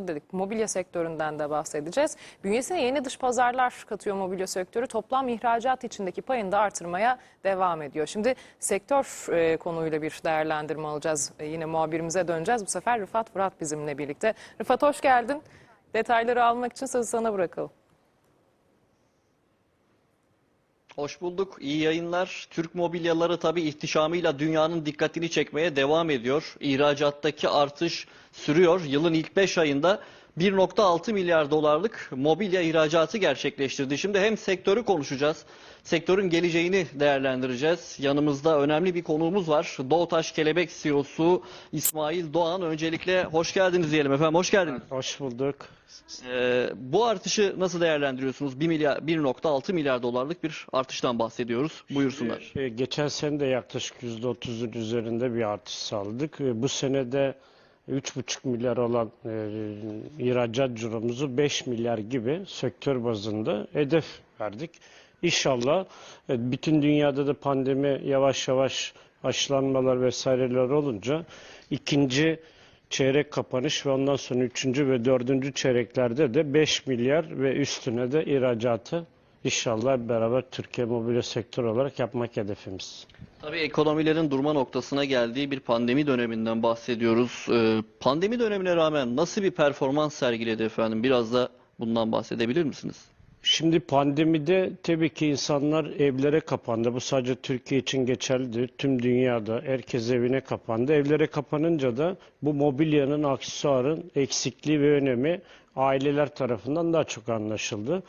dedik. Mobilya sektöründen de bahsedeceğiz. Bünyesine yeni dış pazarlar katıyor mobilya sektörü. Toplam ihracat içindeki payını da artırmaya devam ediyor. Şimdi sektör e, konuyla bir değerlendirme alacağız. E, yine muhabirimize döneceğiz. Bu sefer Rıfat Fırat bizimle birlikte. Rıfat hoş geldin. Detayları almak için sözü sana bırakalım. Hoş bulduk. İyi yayınlar. Türk mobilyaları tabii ihtişamıyla dünyanın dikkatini çekmeye devam ediyor. İhracattaki artış sürüyor. Yılın ilk 5 ayında 1.6 milyar dolarlık mobilya ihracatı gerçekleştirdi. Şimdi hem sektörü konuşacağız, sektörün geleceğini değerlendireceğiz. Yanımızda önemli bir konuğumuz var. Doğutaş Kelebek CEO'su İsmail Doğan. Öncelikle hoş geldiniz diyelim efendim. Hoş geldiniz. Hoş bulduk. Ee, bu artışı nasıl değerlendiriyorsunuz? 1 milyar 1.6 milyar dolarlık bir artıştan bahsediyoruz. Buyursunlar. Ee, Geçen sene de yaklaşık %30'un üzerinde bir artış sağladık. Ee, Bu sene de 3,5 milyar olan e, ihracat ciromuzu 5 milyar gibi sektör bazında hedef verdik. İnşallah e, bütün dünyada da pandemi yavaş yavaş aşılanmalar vesaireler olunca ikinci çeyrek kapanış ve ondan sonra üçüncü ve dördüncü çeyreklerde de 5 milyar ve üstüne de ihracatı inşallah beraber Türkiye mobilya sektörü olarak yapmak hedefimiz. Tabii ekonomilerin durma noktasına geldiği bir pandemi döneminden bahsediyoruz. Ee, pandemi dönemine rağmen nasıl bir performans sergiledi efendim? Biraz da bundan bahsedebilir misiniz? Şimdi pandemide tabii ki insanlar evlere kapandı. Bu sadece Türkiye için geçerlidir. Tüm dünyada herkes evine kapandı. Evlere kapanınca da bu mobilyanın, aksesuarın eksikliği ve önemi aileler tarafından daha çok anlaşıldı.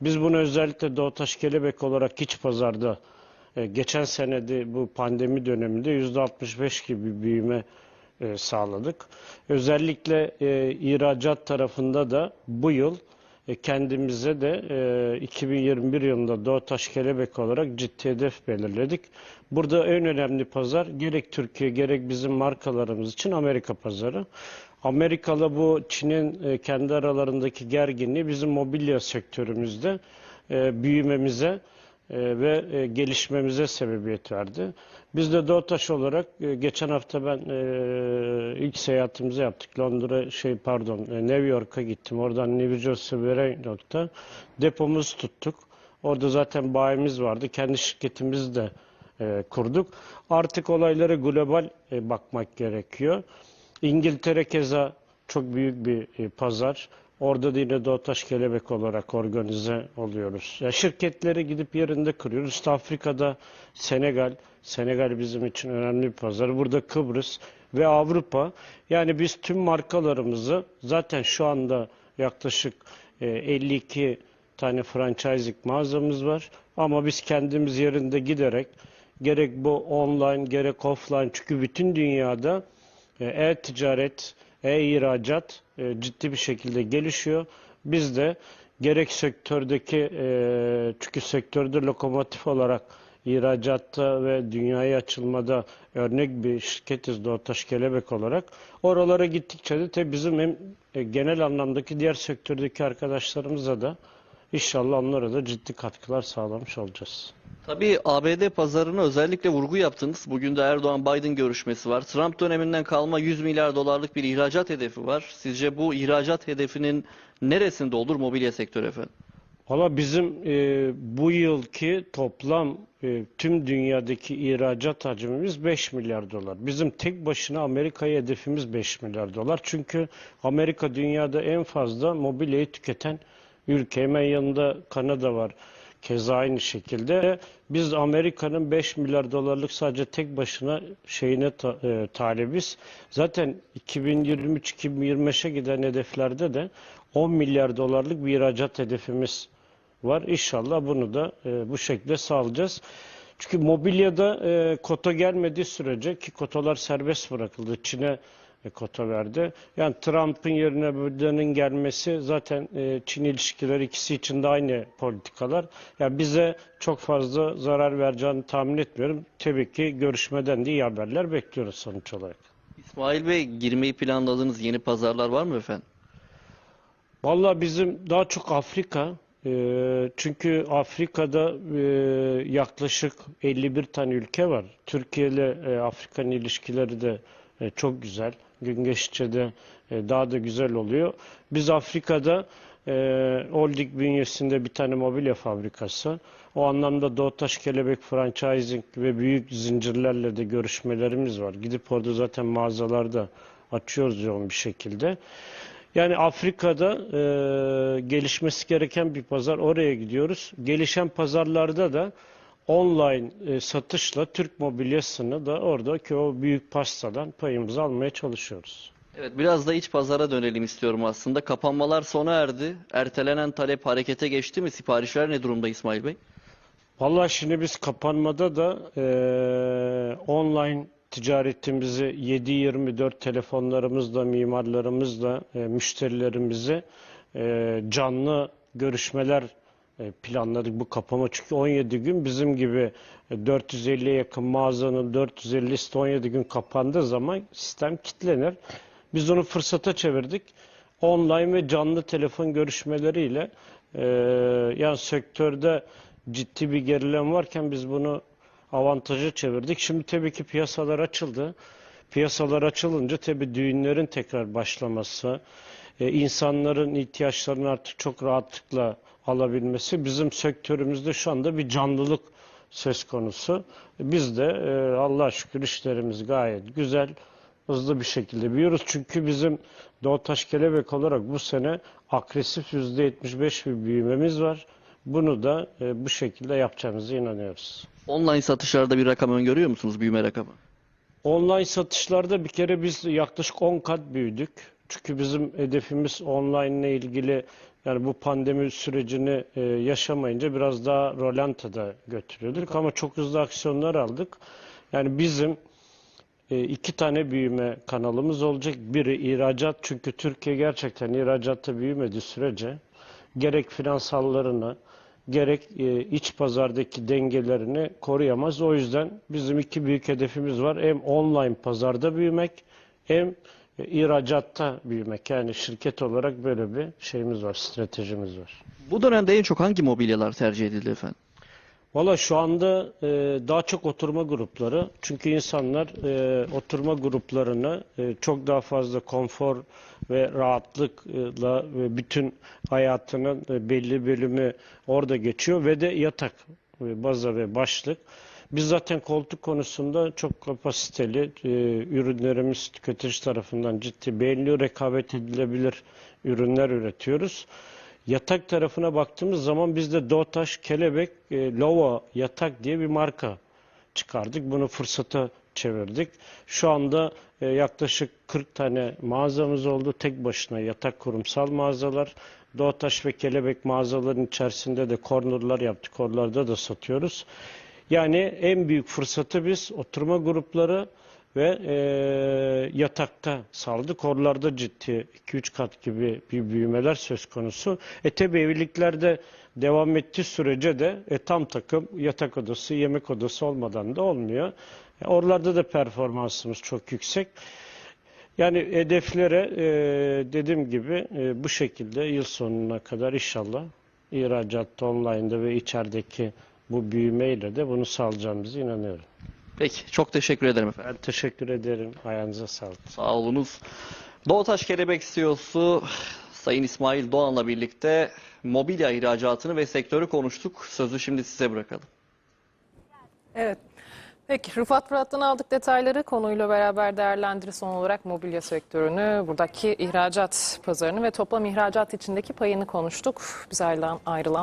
Biz bunu özellikle Doğutaş Kelebek olarak iç pazarda geçen senede bu pandemi döneminde %65 gibi büyüme e, sağladık. Özellikle e, ihracat tarafında da bu yıl e, kendimize de e, 2021 yılında Doğutaş Kelebek olarak ciddi hedef belirledik. Burada en önemli pazar gerek Türkiye gerek bizim markalarımız için Amerika pazarı. Amerikalı bu Çin'in e, kendi aralarındaki gerginliği bizim mobilya sektörümüzde e, büyümemize e, ve e, gelişmemize sebebiyet verdi. Biz de Doğutaş olarak e, geçen hafta ben e, ilk seyahatimizi yaptık. Londra şey pardon e, New York'a gittim. Oradan New Jersey nokta depomuzu tuttuk. Orada zaten bayimiz vardı. Kendi şirketimizi de e, kurduk. Artık olaylara global e, bakmak gerekiyor. İngiltere keza çok büyük bir e, pazar. Orada da yine Doğutaş Kelebek olarak organize oluyoruz. Ya şirketleri gidip yerinde kuruyoruz. Afrika'da Senegal, Senegal bizim için önemli bir pazar. Burada Kıbrıs ve Avrupa. Yani biz tüm markalarımızı zaten şu anda yaklaşık e, 52 tane franchising mağazamız var. Ama biz kendimiz yerinde giderek gerek bu online gerek offline çünkü bütün dünyada e, e-ticaret, e-ihracat e, ciddi bir şekilde gelişiyor. Biz de gerek sektördeki e, çünkü sektörde lokomotif olarak ihracatta ve dünyaya açılmada örnek bir şirketiz Doğutaş Kelebek olarak. Oralara gittikçe de tabii bizim hem e, genel anlamdaki diğer sektördeki arkadaşlarımıza da inşallah onlara da ciddi katkılar sağlamış olacağız. Tabii ABD pazarına özellikle vurgu yaptınız. Bugün de Erdoğan-Biden görüşmesi var. Trump döneminden kalma 100 milyar dolarlık bir ihracat hedefi var. Sizce bu ihracat hedefinin neresinde olur mobilya sektörü efendim? Valla bizim e, bu yılki toplam e, tüm dünyadaki ihracat hacmimiz 5 milyar dolar. Bizim tek başına Amerika'ya hedefimiz 5 milyar dolar. Çünkü Amerika dünyada en fazla mobilyayı tüketen ülke. Hemen yanında Kanada var. Keza aynı şekilde biz Amerika'nın 5 milyar dolarlık sadece tek başına şeyine ta, e, talibiz. Zaten 2023-2025'e giden hedeflerde de 10 milyar dolarlık bir ihracat hedefimiz var. İnşallah bunu da e, bu şekilde sağlayacağız. Çünkü mobilyada e, kota gelmediği sürece ki kotalar serbest bırakıldı. Çin'e kota verdi. Yani Trump'ın yerine Biden'ın gelmesi zaten e, Çin ilişkileri ikisi için de aynı politikalar. Yani bize çok fazla zarar vereceğini tahmin etmiyorum. Tabii ki görüşmeden de iyi haberler bekliyoruz sonuç olarak. İsmail Bey girmeyi planladığınız yeni pazarlar var mı efendim? Vallahi bizim daha çok Afrika. e, çünkü Afrika'da e, yaklaşık 51 tane ülke var. Türkiye ile Afrika'nın ilişkileri de çok güzel. Gün geçtikçe de e, daha da güzel oluyor. Biz Afrika'da e, Oldik bünyesinde bir tane mobilya fabrikası. O anlamda Doğutaş Kelebek Franchising ve büyük zincirlerle de görüşmelerimiz var. Gidip orada zaten mağazalarda açıyoruz yoğun bir şekilde. Yani Afrika'da e, gelişmesi gereken bir pazar. Oraya gidiyoruz. Gelişen pazarlarda da online e, satışla Türk mobilyasını da oradaki o büyük pastadan payımızı almaya çalışıyoruz. Evet biraz da iç pazara dönelim istiyorum aslında. Kapanmalar sona erdi. Ertelenen talep harekete geçti mi? Siparişler ne durumda İsmail Bey? Vallahi şimdi biz kapanmada da e, online ticaretimizi 7-24 telefonlarımızla, mimarlarımızla, e, müşterilerimizi e, canlı görüşmeler planladık bu kapama. Çünkü 17 gün bizim gibi e, 450'ye yakın mağazanın 450'si 17 gün kapandığı zaman sistem kilitlenir. Biz onu fırsata çevirdik. Online ve canlı telefon görüşmeleriyle e, yani sektörde ciddi bir gerileme varken biz bunu avantaja çevirdik. Şimdi tabii ki piyasalar açıldı. Piyasalar açılınca tabii düğünlerin tekrar başlaması, e, insanların ihtiyaçlarını artık çok rahatlıkla alabilmesi bizim sektörümüzde şu anda bir canlılık söz konusu. Biz de e, Allah'a şükür işlerimiz gayet güzel, hızlı bir şekilde büyüyoruz. Çünkü bizim Doğutaş Kelebek olarak bu sene agresif %75 bir büyümemiz var. Bunu da e, bu şekilde yapacağımıza inanıyoruz. Online satışlarda bir rakam öngörüyor musunuz? Büyüme rakamı. Online satışlarda bir kere biz yaklaşık 10 kat büyüdük. Çünkü bizim hedefimiz online ile ilgili yani bu pandemi sürecini e, yaşamayınca biraz daha rolantada götürüyorduk ama çok hızlı aksiyonlar aldık. Yani bizim e, iki tane büyüme kanalımız olacak. Biri ihracat çünkü Türkiye gerçekten ihracatta büyümediği sürece gerek finansallarını gerek e, iç pazardaki dengelerini koruyamaz. O yüzden bizim iki büyük hedefimiz var. Hem online pazarda büyümek hem e, ihracatta büyümek. Yani şirket olarak böyle bir şeyimiz var, stratejimiz var. Bu dönemde en çok hangi mobilyalar tercih edildi efendim? Valla şu anda e, daha çok oturma grupları. Çünkü insanlar e, oturma gruplarını e, çok daha fazla konfor ve rahatlıkla ve bütün hayatının e, belli bölümü orada geçiyor ve de yatak, e, baza ve başlık. Biz zaten koltuk konusunda çok kapasiteli e, ürünlerimiz tüketici tarafından ciddi beğeniliyor, rekabet edilebilir ürünler üretiyoruz. Yatak tarafına baktığımız zaman biz de Doğutaş, Kelebek, e, Lova Yatak diye bir marka çıkardık. Bunu fırsata çevirdik. Şu anda e, yaklaşık 40 tane mağazamız oldu. Tek başına yatak kurumsal mağazalar. Doğutaş ve Kelebek mağazaların içerisinde de cornerlar yaptık. Oralarda da satıyoruz. Yani en büyük fırsatı biz oturma grupları ve e, yatakta saldık. Oralarda ciddi 2-3 kat gibi bir büyümeler söz konusu. E tabi evliliklerde devam ettiği sürece de e, tam takım yatak odası, yemek odası olmadan da olmuyor. Oralarda da performansımız çok yüksek. Yani hedeflere e, dediğim gibi e, bu şekilde yıl sonuna kadar inşallah ihracatta, online'da ve içerideki bu büyümeyle de bunu sağlayacağımıza inanıyorum. Peki çok teşekkür ederim efendim. Ben teşekkür ederim. Ayağınıza sağlık. Sağ olunuz. Doğutaş Kelebek CEO'su Sayın İsmail Doğan'la birlikte mobilya ihracatını ve sektörü konuştuk. Sözü şimdi size bırakalım. Evet. Peki Rıfat Fırat'tan aldık detayları konuyla beraber değerlendir son olarak mobilya sektörünü, buradaki ihracat pazarını ve toplam ihracat içindeki payını konuştuk. Biz ayrılan, ayrılan